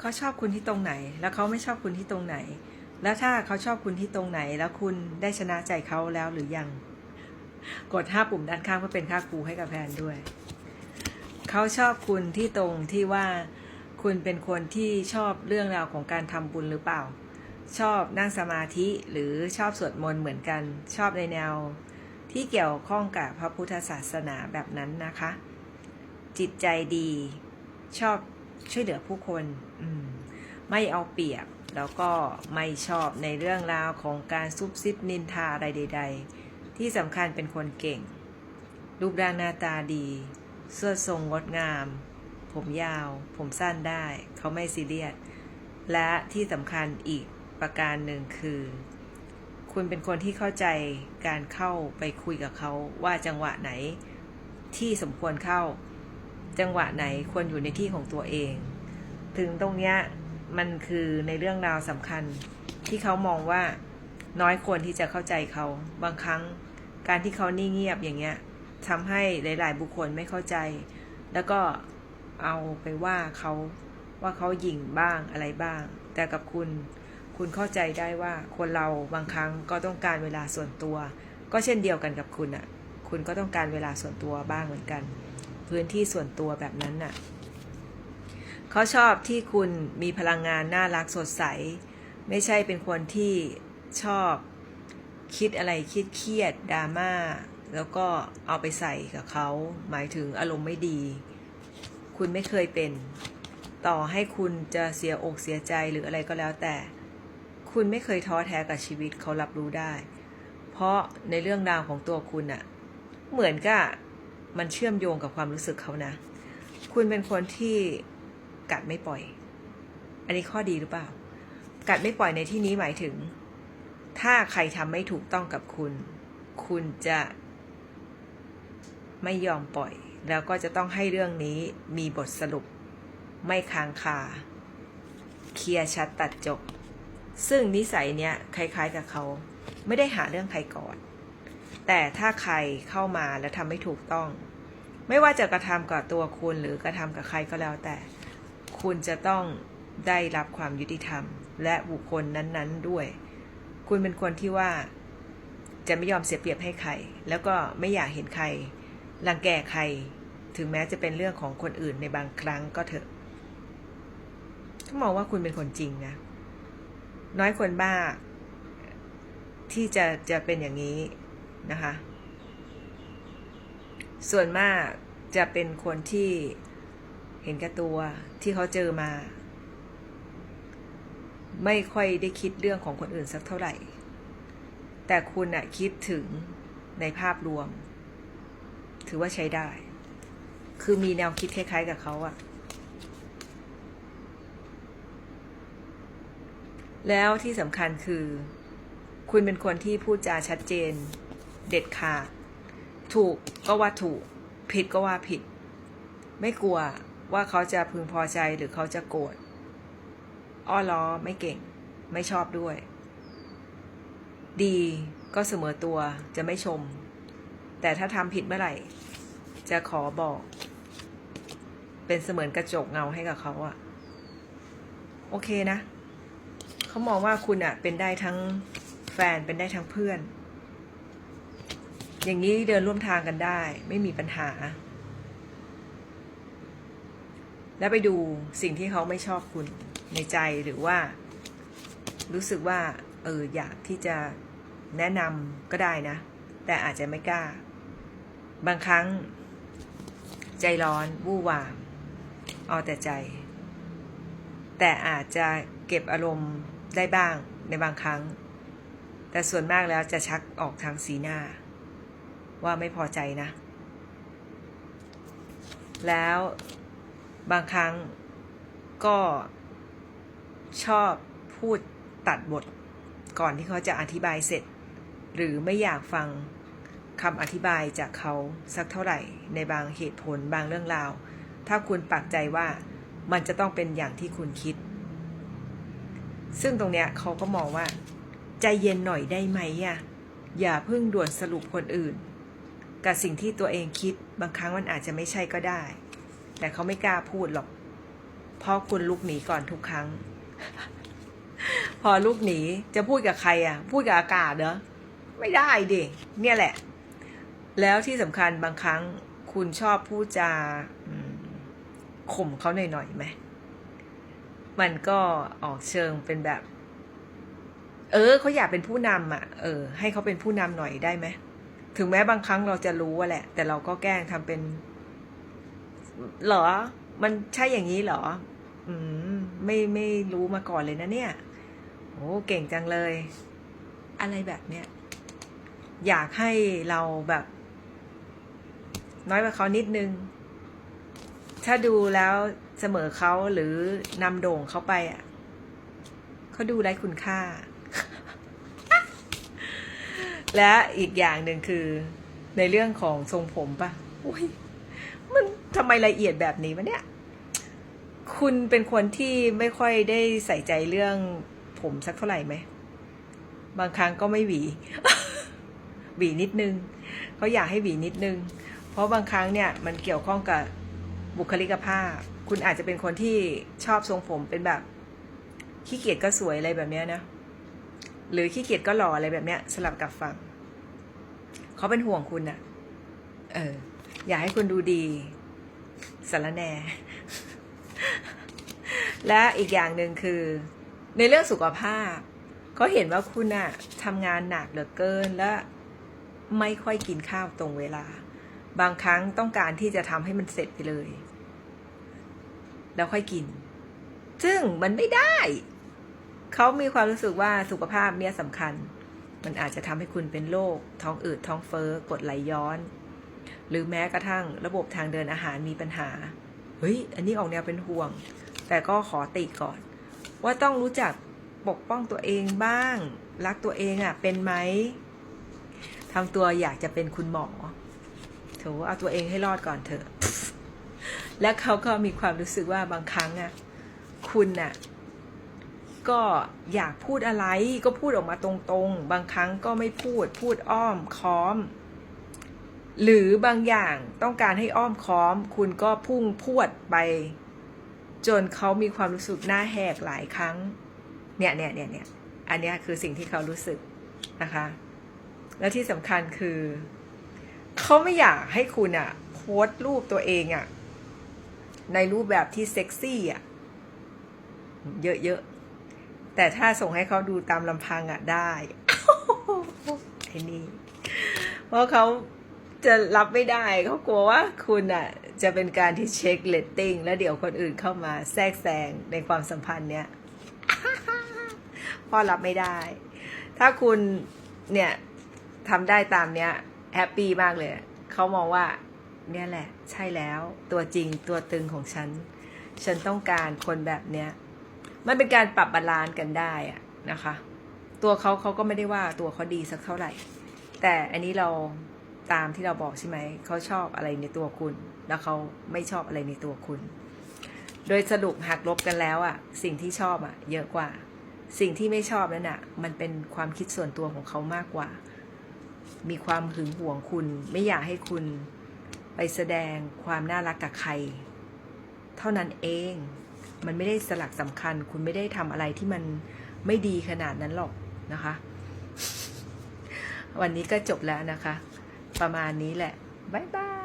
เขาชอบคุณที่ตรงไหน แล้วเขาไม่ชอบคุณที่ตรงไหน แล้วถ้าเขาชอบคุณที่ตรงไหน แล้วคุณได้ชนะใจเขาแล้วหรือยัง กดห้าปุ่มด้านข้างเพื่อเป็นค่าครูให้กับแพนด้วย เขาชอบคุณที่ตรงที่ว่าคุณเป็นคนที่ชอบเรื่องราวของการทำบุญหรือเปล่า ชอบนั่งสมาธิหรือชอบสวดมนต์เหมือนกัน ชอบในแนวที่เกี่ยวข้องกับพระพุทธศาสนาแบบนั้นนะคะ จิตใจดี ชอบ ช่วยเหลือผู้คนมไม่เอาเปรียบ แล้วก็ไม่ชอบในเรื่องราวของการซุบซิบนินทาอะไรใด ๆ ที่สำคัญเป็นคนเก่ง รูปร่างหน้าตาดีเสื้อทรงงดงาม ผมยาว ผมสั้นได้ เขาไม่ซีเรียส และที่สำคัญอีกประการหนึ่งคือ คุณเป็นคนที่เข้าใจการเข้าไปคุยกับเขาว่าจังหวะไหนที่สมควรเข้า จังหวะไหนควรอยู่ในที่ของตัวเอง ถึงตรงเนี้ยมันคือในเรื่องราวสำคัญที่เขามองว่าน้อยคนที่จะเข้าใจเขาบางครั้งการที่เขานิ่งเงียบอย่างเงี้ยทำให้หลาย ๆ บุคคลไม่เข้าใจ แล้วก็เอาไปว่าเขาว่าเขาหยิ่งบ้างอะไรบ้าง แต่กับคุณคุณเข้าใจได้ว่าคนเราบางครั้งก็ต้องการเวลาส่วนตัว ก็เช่นเดียวกันกับคุณอะ่ะ คุณก็ต้องการเวลาส่วนตัวบ้างเหมือนกัน พื้นที่ส่วนตัวแบบนั้นน่ะเขาชอบที่คุณมีพลังงานน่ารักสดใส ไม่ใช่เป็นคนที่ชอบคิดอะไรคิดเครียดดราม่าแล้วก็เอาไปใส่กับเขาหมายถึงอารมณ์ไม่ดี คุณไม่เคยเป็น ต่อให้คุณจะเสียอกเสียใจหรืออะไรก็แล้วแต่ คุณไม่เคยท้อแท้กับชีวิตเขารับรู้ได้ เพราะในเรื่องราวของตัวคุณอะเหมือนกับ มันเชื่อมโยงกับความรู้สึกเขานะ คุณเป็นคนที่กัดไม่ปล่อย อันนี้ข้อดีหรือเปล่า กัดไม่ปล่อยในที่นี้หมายถึง ถ้าใครทำไม่ถูกต้องกับคุณ คุณจะไม่ยอมปล่อย แล้วก็จะต้องให้เรื่องนี้มีบทสรุป ไม่ค้างคา เคลียร์ชัดตัดจบ ซึ่งนิสัยเนี้ยคล้ายๆกับเขา ไม่ได้หาเรื่องใครก่อน แต่ถ้าใครเข้ามาแล้วทำไม่ถูกต้อง ไม่ว่าจะกระทำกับตัวคุณหรือกระทำกับใครก็แล้วแต่ คุณจะต้องได้รับความยุติธรรม และบุคคลนั้น ๆด้วย คุณเป็นคนที่ว่าจะไม่ยอมเสียเปรียบให้ใคร แล้วก็ไม่อยากเห็นใครรังแกใคร ถึงแม้จะเป็นเรื่องของคนอื่นในบางครั้งก็เถอะต้องมองว่าคุณเป็นคนจริงนะ น้อยคนบ้า ที่จะจะเป็นอย่างนี้ นะคะ ส่วนมากจะเป็นคนที่เห็นแก่ตัวที่เขาเจอมา ไม่ค่อยได้คิดเรื่องของคนอื่นสักเท่าไหร่ แต่คุณอะคิดถึงในภาพรวม ถือว่าใช้ได้ คือมีแนวคิดคล้าย ๆ กับเขาอะแล้วที่สำคัญคือ คุณเป็นคนที่พูดจาชัดเจน เด็ดขาด ถูกก็ว่าถูก ผิดก็ว่าผิด ไม่กลัวว่าเขาจะพึงพอใจหรือเขาจะโกรธอ้อล้อไม่เก่ง ไม่ชอบด้วย ดีก็เสมอตัวจะไม่ชม แต่ถ้าทำผิดเมื่อไหร่ จะขอบอก เป็นเสมือนกระจกเงาให้กับเขาอะโอเคนะ เขามองว่าคุณอะเป็นได้ทั้งแฟนเป็นได้ทั้งเพื่อน อย่างนี้เดินร่วมทางกันได้ ไม่มีปัญหา แล้วไปดูสิ่งที่เขาไม่ชอบคุณในใจหรือว่า รู้สึกว่า เอออยากที่จะแนะนำก็ได้นะ แต่อาจจะไม่กล้า บางครั้ง ใจร้อนวู่วามเอาแต่ใจ แต่อาจจะเก็บอารมณ์ได้บ้างในบางครั้ง แต่ส่วนมากแล้วจะชักออกทางสีหน้า ว่าไม่พอใจนะ แล้วบางครั้งก็ชอบพูดตัดบทก่อนที่เขาจะอธิบายเสร็จ หรือไม่อยากฟังคำอธิบายจากเขาสักเท่าไหร่ ในบางเหตุผลบางเรื่องราว ถ้าคุณปักใจว่ามันจะต้องเป็นอย่างที่คุณคิด ซึ่งตรงเนี้ยเขาก็มองว่า ใจเย็นหน่อยได้ไหมอะอย่าเพิ่งด่วนสรุปคนอื่น กับสิ่งที่ตัวเองคิดบางครั้งมันอาจจะไม่ใช่ก็ได้ แต่เขาไม่กล้าพูดหรอก เพราะคุณลุกหนีก่อนทุกครั้ง พอลุกหนีจะพูดกับใครอะ พูดกับอากาศเหรอไม่ได้ดิเนี่ยแหละ แล้วที่สำคัญบางครั้งคุณชอบพูดจาข่มเขาหน่อยๆไหมมันก็ออกเชิงเป็นแบบ เออเขาอยากเป็นผู้นำอะ เออ ให้เขาเป็นผู้นำหน่อยได้ไหม ถึงแม้บางครั้งเราจะรู้อะแหละ แต่เราก็แกล้งทำเป็น เหรอ มันใช่อย่างนี้เหรอ อืม ไม่ไม่รู้มาก่อนเลยนะเนี่ย โอ้เก่งจังเลย อะไรแบบเนี้ยอยากให้เราแบบ น้อยกว่าเขานิดนึง ถ้าดูแล้วเสมอเขาหรือนำโด่งเขาไปอะเขาดูไร้คุณค่า และอีกอย่างหนึ่งคือในเรื่องของทรงผมปะอุ้ยมันทำไมละเอียดแบบนี้วะเนี่ย คุณเป็นคนที่ไม่ค่อยได้ใส่ใจเรื่องผมสักเท่าไหร่ไหม บางครั้งก็ไม่หวี หวีนิดนึงเขาอยากให้หวีนิดนึง เพราะบางครั้งเนี่ยมันเกี่ยวข้องกับบุคลิกภาพ คุณอาจจะเป็นคนที่ชอบทรงผมเป็นแบบขี้เกียจก็สวยอะไรแบบนี้นะ หรือขี้เกียจก็หล่ออะไรแบบเนี้ย สลับกับฝั่งเขาเป็นห่วงคุณอะเออ อยากให้คุณดูดีสารแน่และอีกอย่างหนึ่งคือ ในเรื่องสุขภาพเขาเห็นว่าคุณอะทำงานหนักเหลือเกินและไม่ค่อยกินข้าวตรงเวลา บางครั้งต้องการที่จะทำให้มันเสร็จไปเลย แล้วค่อยกิน ซึ่งมันไม่ได้ เขามีความรู้สึกว่าสุขภาพเนี่ยสำคัญ มันอาจจะทำให้คุณเป็นโรคท้องอืดท้องเฟ้อกดไหลย้อน หรือแม้กระทั่งระบบทางเดินอาหารมีปัญหา เฮ้ย อันนี้ออกแนวเป็นห่วง แต่ก็ขอติก่อน ว่าต้องรู้จักปกป้องตัวเองบ้าง รักตัวเองอะ่ะ เป็นไหมทำตัวอยากจะเป็นคุณหมอโถเอาตัวเองให้รอดก่อนเถอะและเขาก็มีความรู้สึกว่าบางครั้งอะ่ะ คุณน่ะ ก็อยากพูดอะไรก็พูดออกมาตรงๆ บางครั้งก็ไม่พูดพูดอ้อมค้อม หรือบางอย่างต้องการให้อ้อมค้อม คุณก็พุ่งพวดไป จนเขามีความรู้สึกหน้าแหกหลายครั้ง เนี่ยเนี่ยเนี่ยเนี่ยอันนี้คือสิ่งที่เขารู้สึกนะคะ และที่สำคัญคือ เขาไม่อยากให้คุณอะโพสต์รูปตัวเองอะในรูปแบบที่เซ็กซี่อะเยอะๆ แต่ถ้าส่งให้เขาดูตามลำพังอะได้ไอ้นี่เพราะเขาจะรับไม่ได้เขากลัวว่าคุณอะจะเป็นการที่เช็คเลตติ้งแล้วเดี๋ยวคนอื่นเข้ามาแทรกแซงในความสัมพันธ์เนี้ยพ่อรับไม่ได้ ถ้าคุณเนี่ยทำได้ตามเนี้ยแฮปปี้มากเลย เขามองว่า เนี่ยแหละ ใช่แล้ว ตัวจริงตัวตึงของฉัน ฉันต้องการคนแบบเนี้ย มันเป็นการปรับบาลานซ์กันได้อะนะคะ ตัวเขาเขาก็ไม่ได้ว่าตัวเขาดีสักเท่าไหร่ แต่อันนี้เราตามที่เราบอกใช่ไหม เขาชอบอะไรในตัวคุณ แล้วเขาไม่ชอบอะไรในตัวคุณ โดยสรุปหักลบกันแล้วอะสิ่งที่ชอบอะเยอะกว่า สิ่งที่ไม่ชอบนั่นอะมันเป็นความคิดส่วนตัวของเขามากกว่า มีความหึงหวงคุณ ไม่อยากให้คุณไปแสดงความน่ารักกับใคร เท่านั้นเอง มันไม่ได้สลักสำคัญ คุณไม่ได้ทำอะไรที่มันไม่ดีขนาดนั้นหรอกนะคะ วันนี้ก็จบแล้วนะคะ ประมาณนี้แหละ บ๊ายบาย